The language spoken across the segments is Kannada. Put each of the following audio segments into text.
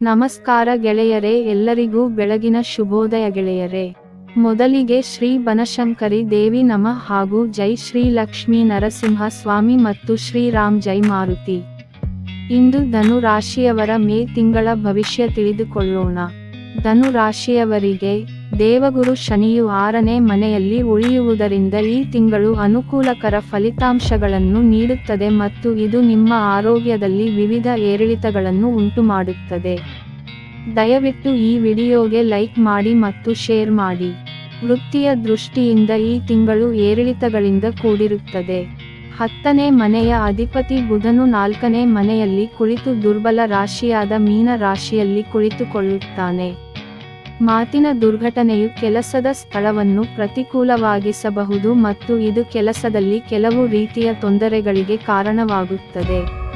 ನಮಸ್ಕಾರ ಗೆಳೆಯರೇ, ಎಲ್ಲರಿಗೂ ಬೆಳಗಿನ ಶುಭೋದಯ ಗೆಳೆಯರೇ. ಮೊದಲಿಗೆ ಶ್ರೀ ಬನಶಂಕರಿ ದೇವಿ ನಮ ಹಾಗೂ ಜೈ ಶ್ರೀ ಲಕ್ಷ್ಮೀ ನರಸಿಂಹ ಸ್ವಾಮಿ ಮತ್ತು ಶ್ರೀರಾಮ್ ಜೈ ಮಾರುತಿ. ಇಂದು ಧನು ರಾಶಿಯವರ ಮೇ ತಿಂಗಳ ಭವಿಷ್ಯ ತಿಳಿದುಕೊಳ್ಳೋಣ. ಧನು ರಾಶಿಯವರಿಗೆ ದೇವಗುರು ಶನಿಯು ಆರನೇ ಮನೆಯಲ್ಲಿ ಉಳಿಯುವುದರಿಂದ ಈ ತಿಂಗಳು ಅನುಕೂಲಕರ ಫಲಿತಾಂಶಗಳನ್ನು ನೀಡುತ್ತದೆ ಮತ್ತು ಇದು ನಿಮ್ಮ ಆರೋಗ್ಯದಲ್ಲಿ ವಿವಿಧ ಏರಿಳಿತಗಳನ್ನು ಉಂಟುಮಾಡುತ್ತದೆ. ದಯವಿಟ್ಟು ಈ ವಿಡಿಯೋಗೆ ಲೈಕ್ ಮಾಡಿ ಮತ್ತು ಶೇರ್ ಮಾಡಿ. ವೃತ್ತಿಯ ದೃಷ್ಟಿಯಿಂದ ಈ ತಿಂಗಳು ಏರಿಳಿತಗಳಿಂದ ಕೂಡಿರುತ್ತದೆ. ಹತ್ತನೇ ಮನೆಯ ಅಧಿಪತಿ ಬುಧನು ನಾಲ್ಕನೇ ಮನೆಯಲ್ಲಿ ಕುಳಿತು ದುರ್ಬಲ ರಾಶಿಯಾದ ಮೀನ ರಾಶಿಯಲ್ಲಿ ಕುಳಿತುಕೊಳ್ಳುತ್ತಾನೆ. ಮಾತಿನ ದುರ್ಘಟನೆಯು ಕೆಲಸದ ಸ್ಥಳವನ್ನು ಪ್ರತಿಕೂಲವಾಗಿಸಬಹುದು ಮತ್ತು ಇದು ಕೆಲಸದಲ್ಲಿ ಕೆಲವು ರೀತಿಯ ತೊಂದರೆಗಳಿಗೆ ಕಾರಣವಾಗುತ್ತದೆ.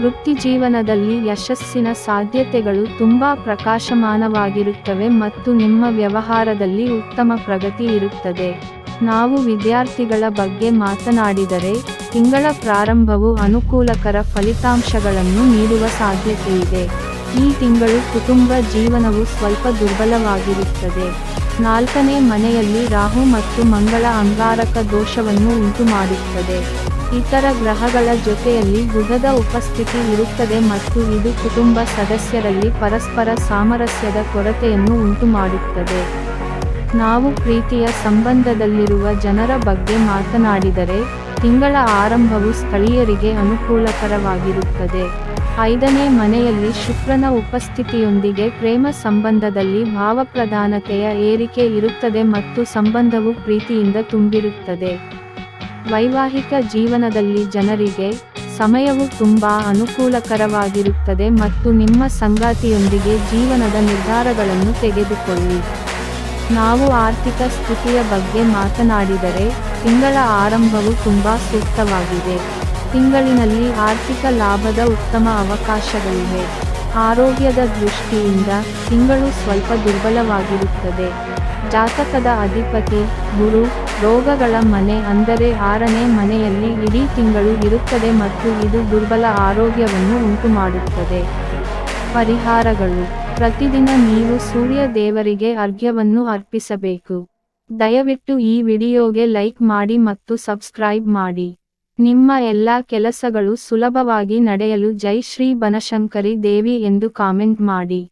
ವೃತ್ತಿಜೀವನದಲ್ಲಿ ಯಶಸ್ಸಿನ ಸಾಧ್ಯತೆಗಳು ತುಂಬಾ ಪ್ರಕಾಶಮಾನವಾಗಿರುತ್ತವೆ ಮತ್ತು ನಿಮ್ಮ ವ್ಯವಹಾರದಲ್ಲಿ ಉತ್ತಮ ಪ್ರಗತಿ ಇರುತ್ತದೆ. ನಾವು ವಿದ್ಯಾರ್ಥಿಗಳ ಬಗ್ಗೆ ಮಾತನಾಡಿದರೆ, ತಿಂಗಳ ಪ್ರಾರಂಭವು ಅನುಕೂಲಕರ ಫಲಿತಾಂಶಗಳನ್ನು ನೀಡುವ ಸಾಧ್ಯತೆಯಿದೆ. ಈ ತಿಂಗಳು ಕುಟುಂಬ ಜೀವನವು ಸ್ವಲ್ಪ ದುರ್ಬಲವಾಗಿರುತ್ತದೆ. ನಾಲ್ಕನೇ ಮನೆಯಲ್ಲಿ ರಾಹು ಮತ್ತು ಮಂಗಳ ಅಂಗಾರಕ ದೋಷವನ್ನು ಉಂಟುಮಾಡುತ್ತದೆ. ಇತರ ಗ್ರಹಗಳ ಜೊತೆಯಲ್ಲಿ ಬುಧದ ಉಪಸ್ಥಿತಿ ಇರುತ್ತದೆ ಮತ್ತು ಇದು ಕುಟುಂಬ ಸದಸ್ಯರಲ್ಲಿ ಪರಸ್ಪರ ಸಾಮರಸ್ಯದ ಕೊರತೆಯನ್ನು ಉಂಟುಮಾಡುತ್ತದೆ. ನಾವು ಪ್ರೀತಿಯ ಸಂಬಂಧದಲ್ಲಿರುವ ಜನರ ಬಗ್ಗೆ ಮಾತನಾಡಿದರೆ, ತಿಂಗಳ ಆರಂಭವು ಸ್ಥಳೀಯರಿಗೆ ಅನುಕೂಲಕರವಾಗಿರುತ್ತದೆ. ಐದನೇ ಮನೆಯಲ್ಲಿ ಶುಕ್ರನ ಉಪಸ್ಥಿತಿಯೊಂದಿಗೆ ಪ್ರೇಮ ಸಂಬಂಧದಲ್ಲಿ ಭಾವಪ್ರಧಾನತೆಯ ಏರಿಕೆ ಇರುತ್ತದೆ ಮತ್ತು ಸಂಬಂಧವು ಪ್ರೀತಿಯಿಂದ ತುಂಬಿರುತ್ತದೆ. ವೈವಾಹಿಕ ಜೀವನದಲ್ಲಿ ಜನರಿಗೆ ಸಮಯವು ತುಂಬಾ ಅನುಕೂಲಕರವಾಗಿರುತ್ತದೆ ಮತ್ತು ನಿಮ್ಮ ಸಂಗಾತಿಯೊಂದಿಗೆ ಜೀವನದ ನಿರ್ಧಾರಗಳನ್ನು ತೆಗೆದುಕೊಳ್ಳಿ. ನಾವು ಆರ್ಥಿಕ ಸ್ಥಿತಿಯ ಬಗ್ಗೆ ಮಾತನಾಡಿದರೆ ತಿಂಗಳ ಆರಂಭವು ತುಂಬಾ ಸೂಕ್ತವಾಗಿದೆ. ತಿಂಗಳಿನಲ್ಲಿ ಆರ್ಥಿಕ ಲಾಭದ ಉತ್ತಮ ಅವಕಾಶಗಳಿವೆ. ಆರೋಗ್ಯದ ದೃಷ್ಟಿಯಿಂದ ತಿಂಗಳು ಸ್ವಲ್ಪ ದುರ್ಬಲವಾಗಿರುತ್ತದೆ. ಜಾತಕದ ಅಧಿಪತಿ, ಗುರು, ರೋಗಗಳ ಮನೆ ಅಂದರೆ ಆರನೇ ಮನೆಯಲ್ಲಿ ಇಡೀ ತಿಂಗಳು ಇರುತ್ತದೆ ಮತ್ತು ಇದು ದುರ್ಬಲ ಆರೋಗ್ಯವನ್ನು ಉಂಟುಮಾಡುತ್ತದೆ. ಪರಿಹಾರಗಳು. ಪ್ರತಿದಿನ ನೀವು ಸೂರ್ಯ ದೇವರಿಗೆ ಅರ್ಘ್ಯವನ್ನು ಅರ್ಪಿಸಬೇಕು. ದಯವಿಟ್ಟು ಈ ವಿಡಿಯೋಗೆ ಲೈಕ್ ಮಾಡಿ ಮತ್ತು ಸಬ್ಸ್ಕ್ರೈಬ್ ಮಾಡಿ. ನಿಮ್ಮ ಎಲ್ಲಾ ಕೆಲಸಗಳು ಸುಲಭವಾಗಿ ನಡೆಯಲು ಜೈ ಶ್ರೀ ಬನಶಂಕರಿ ದೇವಿ ಎಂದು ಕಾಮೆಂಟ್ ಮಾಡಿ.